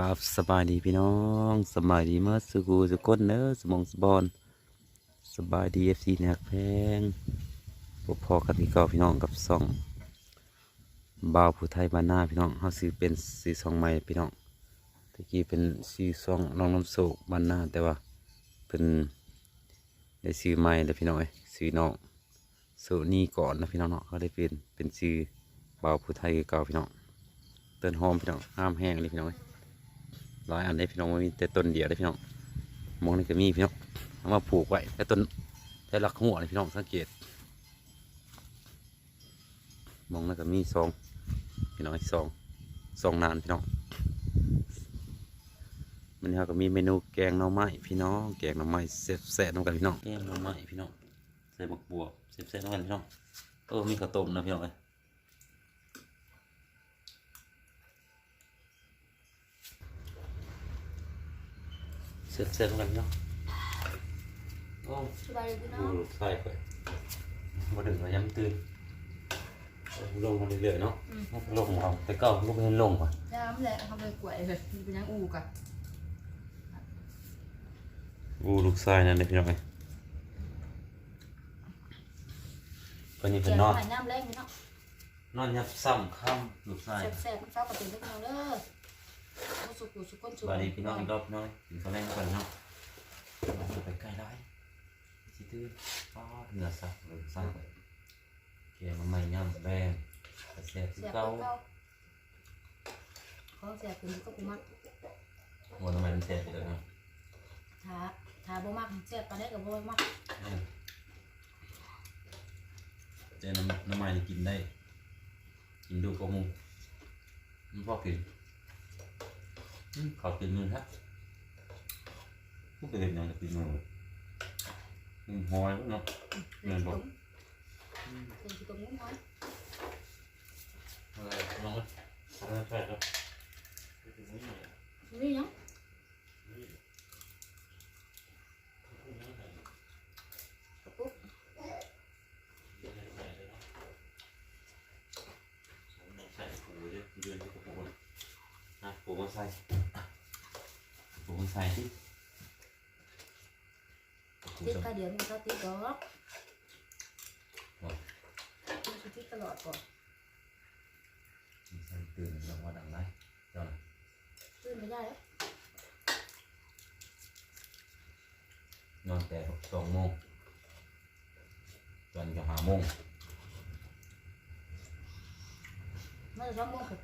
ครับสบายดีพี่น้องสบายดีเมื่อสกูสุก้นเนอะสมองสบอนสบายดีเอฟซีนักแพงพบพอกันที่เก่าพี่น้องกับซองบ่าวผู้ไทยบ้านหน้าพี่น้องเขาซื้อเป็นสีซองใหม่พี่น้องตะกี้เป็นสีซองน้องน้ำโศกบ้านหน้าแต่ว่าเป็นได้ซื้อใหม่แล้วพี่น้องเอ้ยซื้อน้องโซนี่ก่อนนะพี่น้องเนาะเขาได้เป็นเป็นซื้อบ่าวผู้ไทยเก่าพี่น้องเต้นหอมพี่น้องห้ามแห้งเลยพี่น้อง เอ้ยหลายอันเลยพี่น้องมันมีแต่ต้นเดียวเลยพี่น้องมองนี่ก็มีพี่น้องเอามาปลูกไว้แต่ต้นแต่หลักหัวเลยพี่น้องสังเกต มองนั่นก็มีสองพี่น้องสองสองนานพี่น้องมันนี้เราก็มีเมนูแกงหน่อไม้พี่น้องแกงหน่อไม้แซ่บแซ่บน้ำกันพี่น้องแกงหน่อไม้พี่น้องใส่บักบัวแซ่บแซ่บน้ำกันพี่น้องเออมีข้าวต้มนะพี่น้องเอ้ย sướng sướng lắm nhau không ừ, phải phải. Mà đừng có nhắm tươi lùng mà đi lưỡi nó. Ừ. Lùng không cái cầu lúc lên lùng mà. Dạ, Ra không lệ không lệ quậy rồi. Nhắn u cả. U lục sai là đẹp rồi coi như phải dạ, non. non nhập xong không lục sai sẹp sẹp sao có tiền được nhiều nữa. ยังอูกะ อู้ลูกไส้นั่นเลยพี่น้องไอ้คนนี้ เจี เป็ ย น วน อน หายน้ำแรงพี่น้อง นอนยับซ้ำค่ำลูกไส้ แซ่บๆมันเข้ากับเป็นพี่น้องเด้อมาสุกุสุก้นสุ สวัสดีพี่น้องอีกรอบน้อยถึงเขาแรงก่อนเนาะเราไปใกล้ได้สิตื้อป้าดเหนือสักลูกไส้ไปเกี่ยวมาใหม่ย่ำแบงแซ่บที่ แซ่บ เก่า เก่าของแซ่บเป็นก็กูมัก หมดทำไมมันแซ่บไปเลยเนาะ ถ้าถ้าบ่มักแซ่บปานใดก็บ่มัก เจอน้ำน้ำมันกินได้ กินดูกระมุงมันพอกิน อืมขอกินมือครับพวกเด็กยังจะกินมืออืมหอยเนาะ เป็นขี้ตุ้มเป็นขี้ตุ้มงุ้มน้อย อะไรน้องทำได้ใช่ครับ นี่ยังปุ๊บ ใส่ปูเยอะเดือนที่กระปุกนะปูมาใส่ปู มาใส่ที่ ติดกระเดียวมันก็ติดดอกมันสิติดตลอดก่อน ใส่ตื่นลงมาดังไรเจ้า ขึ้นไม่ได้แล้ว นอนแต่สองโมงจนจะหาโมง มันจะต้องมองกับ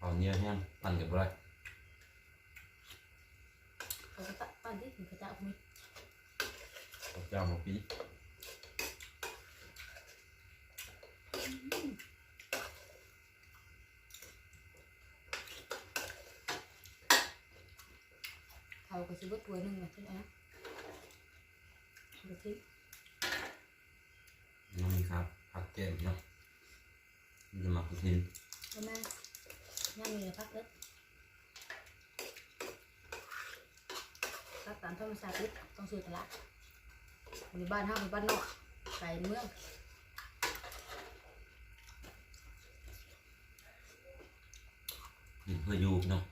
เอาเนี้ยเนี่ยปั่นกับอะไรเขาก็ตะปั้นที่ถึงกระจะมีกับเจ้ามาปีเขาก็ซื้อตัวหนึ่งนะที่ไหนนะดูสิน้องมีครับผักแก้มเนาะมันจะมากินแล้วแม่ Namanya paket. Các tán thông xa tiếp trong sự lại lạc. Mình bàn ha, mình bàn nọ. Cái mương. Nhìn hơi dù không?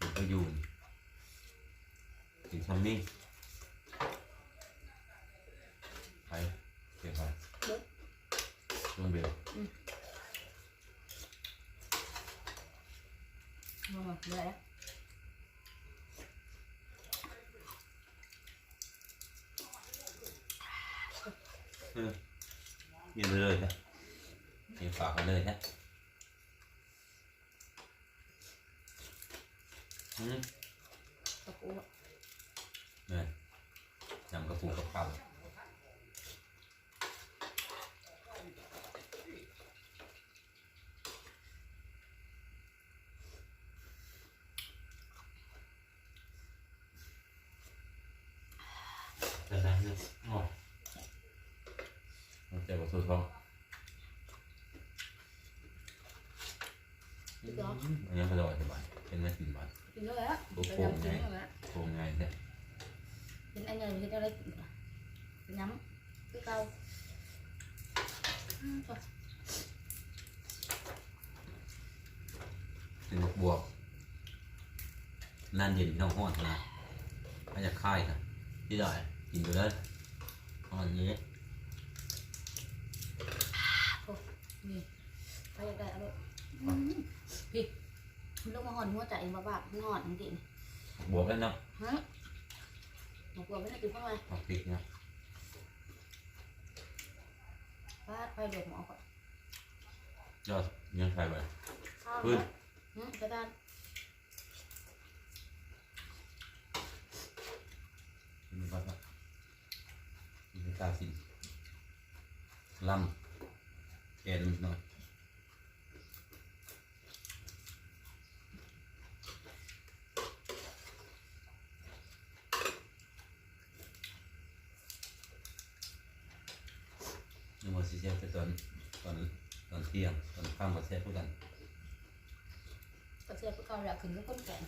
Nhìn hơi dù. Nhìn thăm minh. Thấy. Kìa phải. Đúng. không biết Ừ. เมืองกินเพื่ออยู่เนาะกินเพื่ออยู่กินซัมมี่ไปเก็บไปเบิดช่วงเบลมองเดี๋ยวแล้วกินไปเลยนะกินฝากไปเลยนะอืมตะปูอะเนี่ยยำกระปูกับข้า แต่บอกสู้ท้องอันนี้เขาจะอธิบายเป็นไหม่กินไหมนกินแล้วแหละโอ้โห กินแล้วแหละโครงงายเนี่ยกินอันเงินกินอะไรกินอะกินน้ำคือเกาอืมจ้ะเป็นบวกนั่นเย็นน้องห้อนนะมาจากค่ายครับที่ได้กินอยู่แล้วห้อนนี้ นี่ไปอยากได้เอาลูกอืมพี่ลูกมาหอนหัวใจมาบ้าหอนจริงบวกแล้วเนาะๆฮะหนูกลัวไม่ได้กินเข้ามาเอาพริกเนาะฟาดไปเดือดหมอก่อนยอดยังใส่ไปข้าวขึ้นนะอืมกระดาน แกนหน่อยนี่มันสิเสียไปตอนตอนตอนเที่ยงตอนข้ามมาเสียพูดกัน กระเสียบก็เก่าแล้วขึ้นก็ก้นแกง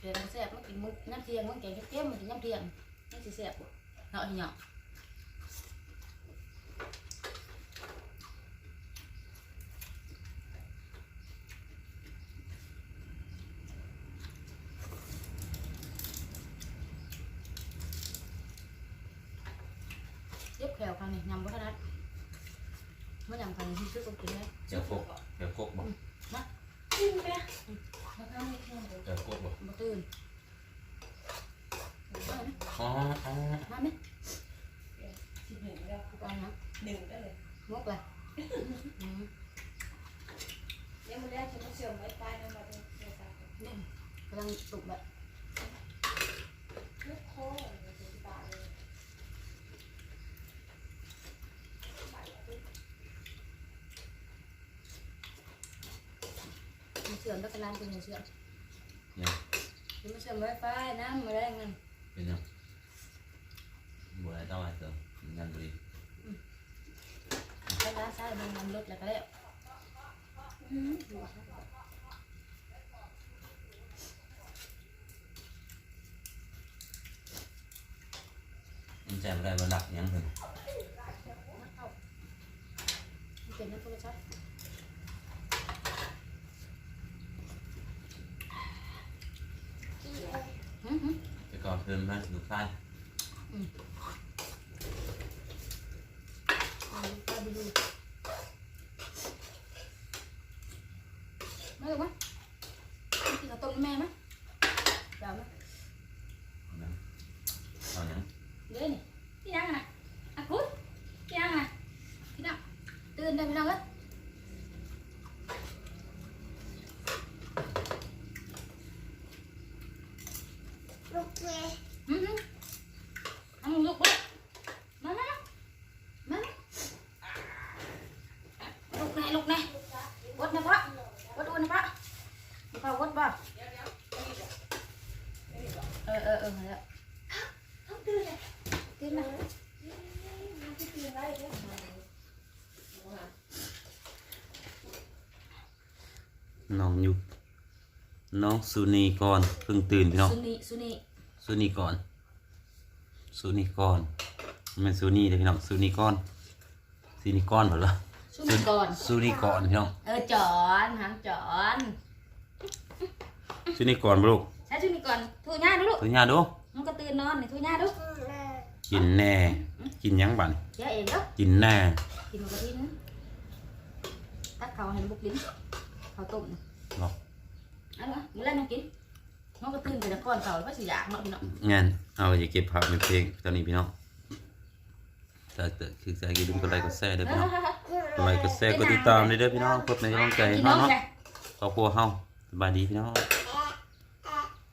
เดี๋ยวกระเสียบมันกินมื้อน้ำเทียงมันแกงเทียมมันกินน้ำเทียงนี่สิเสียบบ่เนาะที่เนาะ แขวครั้งนี้ยำบ่ขนาดมันยำครั้งนี้ที่ซื้อก็กินได้เจ้าโคกเจ้าโคกบอกกินไปแล้วข้าวไม่เที่ยงเลยเจ้าโคกบอกมาตื่นมาไหมอ๋ออ๋อมาไหมสิบหนึ่งแล้วไปนะหนึ่งได้เลยมกเลยอืมเดี๋ยวมันแรกฉันต้องเชื่อมไว้ใต้นั่นมาเลยเดี๋ยวจะนี่กำลังสุกแบบ bắt cái lan trên người sượng nè. Nhưng mà sượng mới phải năm mới đây ngân bên nào. Bữa này tao lại tưởng ngân đi. Ừ. Cái lá sao bên ngân lột là cái đấy anh chèm đây mà đặt nhắn thử. Hãy subscribe cho kênh Ghiền เพิ่นมาลูกชาย เอาไปดูดูมาเลยมั้ยกินข้าวต้มแม่ไหมเดี๋ยวไหม เอาหยังเอาหยัง เดี๋ยวนี่พี่ยังอะอะคุณพี่ยังอะพี่นังตื่นได้พี่นังเอ้ย ลูกเมย์ อือหือเอามึงลุกไปมามามามาลุกแน่ลุกแน่วดนะพ่อวดอ้วนนะพ่อพ่อวดบ่เออเออเออมาแล้ว ต้องตื่นเลย ตื่นมา ที่ตื่นไว้เลย น้องยุบน้องสุนีก่อนเพิ่งตื่นพี่น้องสุนีสุนีสุนีก่อนสุนีก่อนมันสุนีเลยพี่น้องสุนีก่อนสุนีก่อนเหรอสุนีก่อนสุนีก่อนพี่น้องเออจอนหางจอนสุนีก่อนบ่ลูกใช้สุนีก่อนทูญ่าดูลูกตัวญาดูมันก็ตื่นนอนนี่ทูญ่าดูกินแน่กินหยังบัดนี้เดี๋ยวเองเด้อกินแน่กินหมูกระทินตักเขาให้บุกลิ้นเขาต้มนี่ เนาะเอันนี้มื้อแรกน้องกินน้องก็ตื่นไปแต่ก่อนเขาแล้วก็สิอยากเนาะพี่น้องงั้นเอาอย่าเก็บภาพเป็นเพลงตอนนี้พี่น้องถ้าเกิดคือใจก็ดึงกดไลค์กดแชร์เด้อพี่น้องกดไลค์กดแชร์กดติดตามเด้อพี่น้องกดในกำลังใจให้กินเฮาน้องเนาะไงครอบครัวเฮาสบายดีพี่น้อง